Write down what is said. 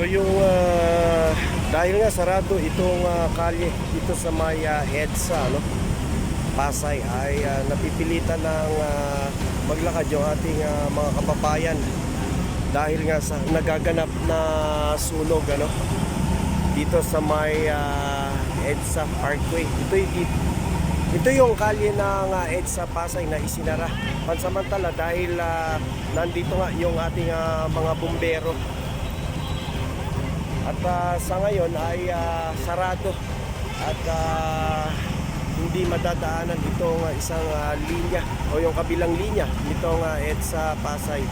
So yung ah, dahil nga sarado itong ah, kalye dito sa may uh, EDSA ano, Pasay ay ah, napipilitan ng ah, maglakad yung ating ah, mga kababayan dahil nga sa nagaganap na sunog ano? Dito sa may ah, EDSA Parkway. Ito y- ito yung kalye ng ah, EDSA Pasay na isinara. Pansamantala dahil ah, nandito nga yung ating ah, mga bumbero at ah, sa ngayon ay ah, sarado. At ah, hindi madadaanan itong ah, isang ah, linya o yung kabilang linya nitong uh, EDSA Pasay